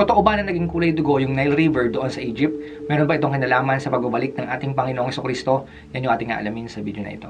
Totoo ba na naging kulay dugo yung Nile River doon sa Egypt? Meron ba itong kinalaman sa pagbabalik ng ating Panginoong Kristo? Yan yung ating aalamin sa video na ito.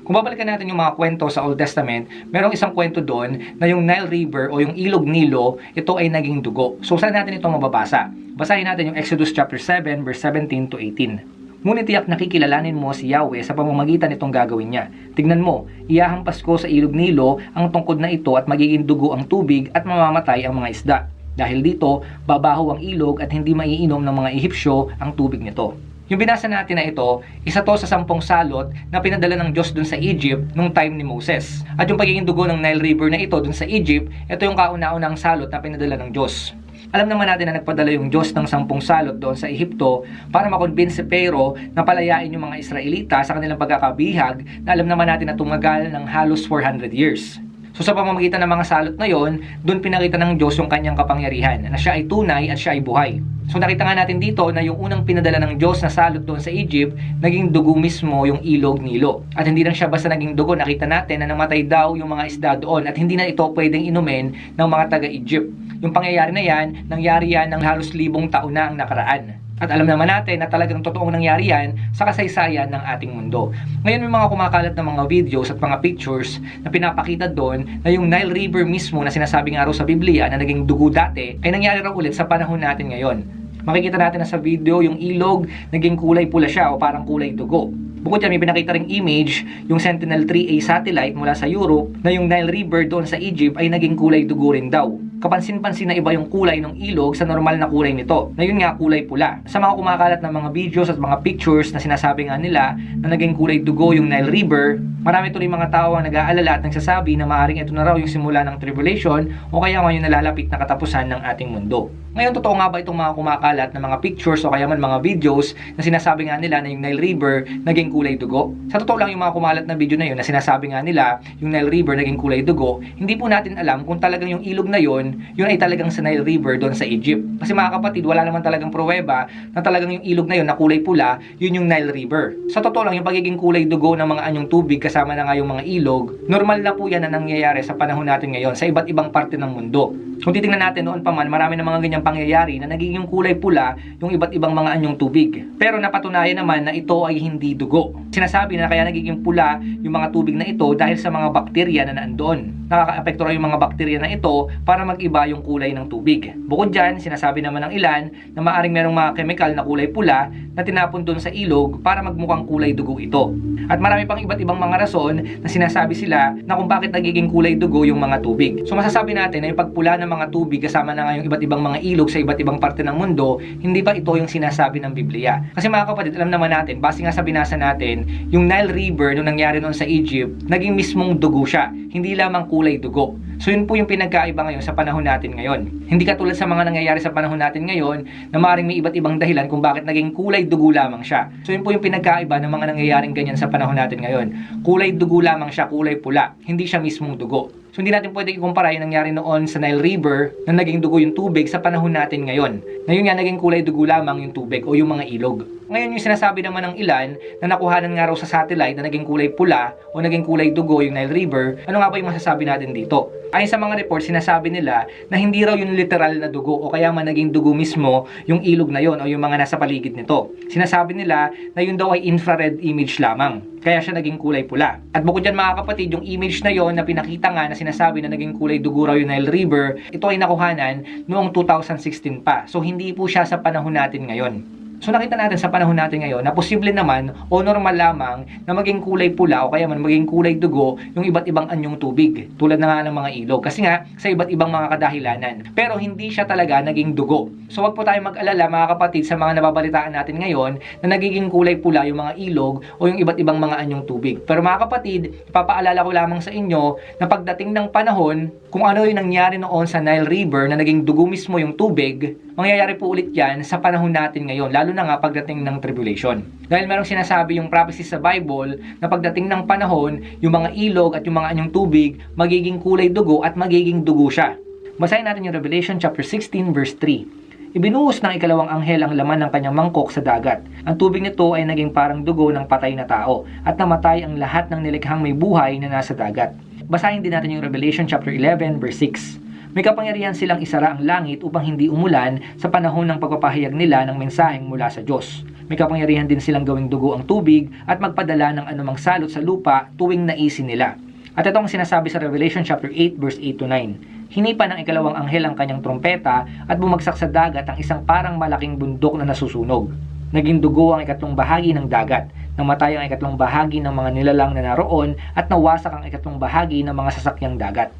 Kung babalikan natin yung mga kwento sa Old Testament, merong isang kwento doon na yung Nile River o yung ilog Nilo, ito ay naging dugo. So saan natin ito mababasa? Basahin natin yung Exodus chapter 7 verse 17 to 18. Ngunit tiyak nakikilalanin mo si Yahweh sa pamamagitan nitong gagawin niya. Tignan mo, iyahampas ko sa ilog Nilo ang tungkod na ito at magiging dugo ang tubig at mamamatay ang mga isda. Dahil dito, babaho ang ilog at hindi maiinom ng mga Ehipsyo ang tubig nito. Yung binasa natin na ito, isa to sa sampung salot na pinadala ng Diyos dun sa Egypt nung time ni Moses. At yung pagiging dugo ng Nile River na ito dun sa Egypt, ito yung kauna-unang salot na pinadala ng Diyos. Alam naman natin na nagpadala yung Diyos ng sampung salot doon sa Ehipto para makonvince si Pharaoh na palayain yung mga Israelita sa kanilang pagkakabihag na alam naman natin na tumagal ng halos 400 years. So sa pamamagitan ng mga salot na yon, doon pinakita ng Diyos yung kanyang kapangyarihan na siya ay tunay at siya ay buhay. So nakita nga natin dito na yung unang pinadala ng Diyos na salot doon sa Egypt, naging dugo mismo yung ilog Nilo. At hindi lang siya basta naging dugo, nakita natin na namatay daw yung mga isda doon at hindi na ito pwedeng inumin ng mga taga-Egypt. Yung pangyayari na yan, nangyari yan ng halos libong taon na ang nakaraan. At alam naman natin na talagang totoong nangyari yan sa kasaysayan ng ating mundo. Ngayon may mga kumakalat na mga videos at mga pictures na pinapakita doon na yung Nile River mismo na sinasabi nga raw sa Biblia na naging dugo dati ay nangyari raw ulit sa panahon natin ngayon. Makikita natin na sa video yung ilog naging kulay pula siya o parang kulay dugo. Bukod dyan, may pinakita ring image, yung Sentinel-3A satellite mula sa Europe, na yung Nile River doon sa Egypt ay naging kulay dugo rin daw. Kapansin-pansin na iba yung kulay ng ilog sa normal na kulay nito, na yun nga kulay pula. Sa mga kumakalat ng mga videos at mga pictures na sinasabi nga nila na naging kulay dugo yung Nile River, marami tuloy mga tao ang nag-aalala at nagsasabi na maaaring ito na raw yung simula ng tribulation o kaya nga yung nalalapit na katapusan ng ating mundo. Ngayon, totoo nga ba itong mga kumakalat na mga pictures o kaya man mga videos na sinasabi nga nila na yung Nile River naging kulay dugo? Sa totoo lang yung mga kumalat na video na yun na sinasabi nga nila yung Nile River naging kulay dugo, hindi po natin alam kung talagang yung ilog na yun, yun ay talagang sa Nile River doon sa Egypt. Kasi mga kapatid, wala naman talagang pruweba na talagang yung ilog na yun na kulay pula, yun yung Nile River. Sa totoo lang, yung pagiging kulay dugo ng mga anyong tubig kasama na nga yung mga ilog, normal na po yan na nangyayari sa panahon natin ngayon sa iba't ibang parte ng mundo. Kung titingnan natin noon pa man, marami na mga ganyang pangyayari na nagiging kulay pula yung iba't ibang mga anyong tubig. Pero napatunayan naman na ito ay hindi dugo. Sinasabi na kaya nagiging pula yung mga tubig na ito dahil sa mga bakterya na nandoon. Nakakaapekto raw yung mga bakterya na ito para mag-iba yung kulay ng tubig. Bukod dyan, sinasabi naman ng ilan na maaring merong mga chemical na kulay pula na tinapon doon sa ilog para magmukhang kulay dugo ito. At marami pang iba't ibang mga rason na sinasabi sila na kung bakit nagiging kulay dugo yung mga tubig. So masasabi natin na yung pagpula ng mga tubig kasama na nga yung iba't ibang mga ilog sa iba't ibang parte ng mundo, hindi ba ito yung sinasabi ng Biblia? Kasi mga kapatid, alam naman natin, base nga sa binasa natin, yung Nile River nung nangyari noon sa Egypt, naging mismong dugo siya, hindi lamang kulay dugo. So yun po yung pinagkaiba ngayon sa panahon natin ngayon. Hindi katulad sa mga nangyayari sa panahon natin ngayon na maaaring may iba't ibang dahilan kung bakit naging kulay dugo lamang siya. So yun po yung pinagkaiba ng mga nangyayaring ganyan sa panahon natin ngayon. Kulay dugo lamang siya, kulay pula. Hindi siya mismong dugo. So hindi natin pwede ikumpara yung nangyari noon sa Nile River na naging dugo yung tubig sa panahon natin ngayon. Na yun nga naging kulay dugo lamang yung tubig o yung mga ilog. Ngayon yung sinasabi naman ng ilan na nakuhanan nga raw sa satellite na naging kulay pula o naging kulay dugo yung Nile River, ano nga ba yung masasabi natin dito? Ayon sa mga report, sinasabi nila na hindi raw yung literal na dugo o kaya man naging dugo mismo yung ilog na yon o yung mga nasa paligid nito. Sinasabi nila na yun daw ay infrared image lamang. Kaya siya naging kulay pula. At bukod dyan mga kapatid, yung image na yon na pinakita nga na sinasabi na naging kulay dugo raw yung Nile River, ito ay nakuhanan noong 2016 pa. So hindi po siya sa panahon natin ngayon. So nakita natin sa panahon natin ngayon na posible naman o normal lamang na maging kulay pula o kaya man maging kulay dugo yung iba't ibang anyong tubig tulad na nga ng mga ilog kasi nga sa iba't ibang mga kadahilanan. Pero hindi siya talaga naging dugo. So wag po tayong mag-alala mga kapatid sa mga nababalitaan natin ngayon na nagiging kulay pula yung mga ilog o yung iba't ibang mga anyong tubig. Pero mga kapatid, ipapaalala ko lamang sa inyo na pagdating ng panahon kung ano yung nangyari noon sa Nile River na naging dugo mismo yung tubig, mangyayari po ulit yan sa panahon natin ngayon, lalo na nga pagdating ng tribulation. Dahil merong sinasabi yung prophecy sa Bible na pagdating ng panahon, yung mga ilog at yung mga anyong tubig, magiging kulay dugo at magiging dugo siya. Basahin natin yung Revelation chapter 16 verse 3. Ibinuhos ng ikalawang anghel ang laman ng kanyang mangkok sa dagat. Ang tubig nito ay naging parang dugo ng patay na tao at namatay ang lahat ng nilikhang may buhay na nasa dagat. Basahin din natin yung Revelation chapter 11 verse 6. May kapangyarihan silang isara ang langit upang hindi umulan sa panahon ng pagpapahayag nila ng mensaheng mula sa Diyos. May kapangyarihan din silang gawing dugo ang tubig at magpadala ng anumang salot sa lupa tuwing naisin nila. At ito ang sinasabi sa Revelation chapter 8 verse 8 to 9. Hinipa ng ikalawang anghel ang kanyang trompeta at bumagsak sa dagat ang isang parang malaking bundok na nasusunog. Naging dugo ang ikatlong bahagi ng dagat. Namatay ang ikatlong bahagi ng mga nilalang na naroon at nawasak ang ikatlong bahagi ng mga sasakyang dagat.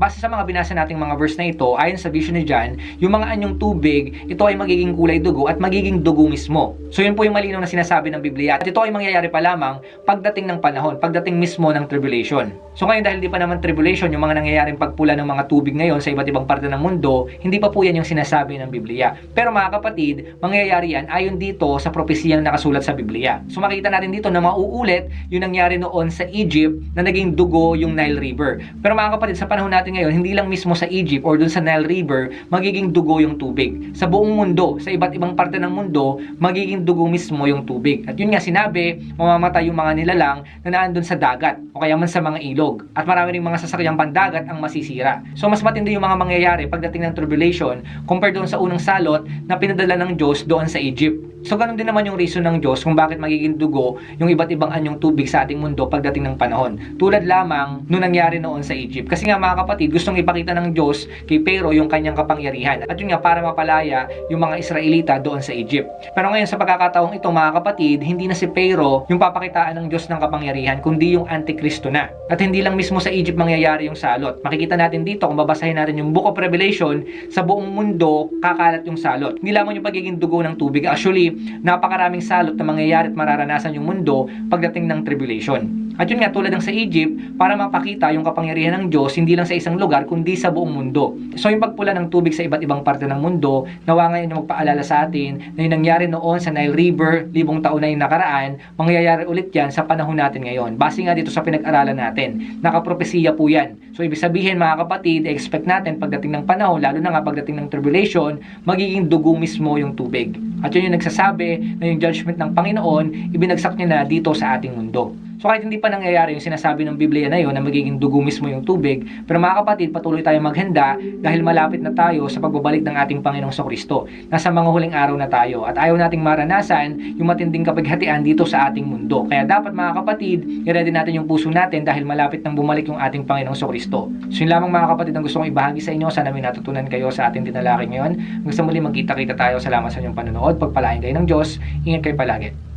Base sa mga binasa nating mga verse na ito, ayon sa vision ni John, yung mga anyong tubig, ito ay magiging kulay dugo at magiging dugo mismo. So yun po yung malinaw na sinasabi ng Biblia. At ito ay mangyayari pa lamang pagdating ng panahon, pagdating mismo ng tribulation. So ngayon dahil di pa naman tribulation, yung mga nangyayaring pagpula ng mga tubig ngayon sa iba't ibang parte ng mundo, hindi pa po yan yung sinasabi ng Biblia. Pero mga kapatid, mangyayari yan ayon dito sa propesiyang nakasulat sa Biblia. So makita natin dito na mauulit yung nangyari noon sa Egypt na naging dugo yung Nile River. Pero mga kapatid, sa panahon natin ngayon, hindi lang mismo sa Egypt or dun sa Nile River, magiging dugo yung tubig. Sa buong mundo, sa iba't ibang parte ng mundo, magiging dugo mismo yung tubig. At yun nga sinabi, mamamatay yung mga nilalang na naandun sa dagat o kaya man sa mga ilog. At marami ring mga sasakyang pandagat ang masisira. So mas matindi yung mga mangyayari pagdating ng tribulation compared doon sa unang salot na pinadala ng Diyos doon sa Egypt. So ganun din naman yung reason ng Diyos kung bakit magiging dugo yung iba't ibang anyong tubig sa ating mundo pagdating ng panahon. Tulad lamang nung nangyari noon sa Egypt. Kasi nga mga kapatid, gustong ipakita ng Diyos kay Pero yung kanyang kapangyarihan. At yun nga para mapalaya yung mga Israelita doon sa Egypt. Pero ngayon sa pagkakataong ito mga kapatid, hindi na si Pero yung papakitaan ng Diyos ng kapangyarihan, kundi yung Antikristo na. At hindi lang mismo sa Egypt mangyayari yung salot. Makikita natin dito kung babasahin natin yung Book of Revelation, sa buong mundo kakalat yung salot. Hindi lamang yung pagiging dugo ng tubig. Actually, napakaraming salot na mangyayari at mararanasan yung mundo pagdating ng tribulation. At yun nga, tulad ng sa Egypt, para mapakita yung kapangyarihan ng Diyos, hindi lang sa isang lugar, kundi sa buong mundo. So yung pagpula ng tubig sa iba't ibang parte ng mundo, nawa ngayon yung magpaalala sa atin na yung nangyari noon sa Nile River, libong taon na yung nakaraan, mangyayari ulit yan sa panahon natin ngayon. Base nga dito sa pinag-aralan natin, nakapropesiya po yan. So ibig sabihin mga kapatid, expect natin pagdating ng panahon, lalo na nga pagdating ng tribulation, magiging dugo mismo yung tubig. At yun yung nagsasabi na yung judgment ng Panginoon, ibinagsak niya na dito sa ating mundo. So kahit hindi pa nangyayari yung sinasabi ng Biblia na yun na magiging dugo mismo yung tubig, pero mga kapatid, patuloy tayong maghanda dahil malapit na tayo sa pagbabalik ng ating Panginoong Kristo. Nasa mga huling araw na tayo at ayaw nating maranasan yung matinding kapighatian dito sa ating mundo. Kaya dapat mga kapatid, i-ready natin yung puso natin dahil malapit nang bumalik yung ating Panginoong Kristo. So yun lamang mga kapatid ang gusto kong ibahagi sa inyo. Sana may natutunan kayo sa ating tinalaki ngayon. Hanggang muli magkita-kita tayo. Salamat sa inyong panonood. Pagpalain kayo ng Diyos. Ingat kayo palagi.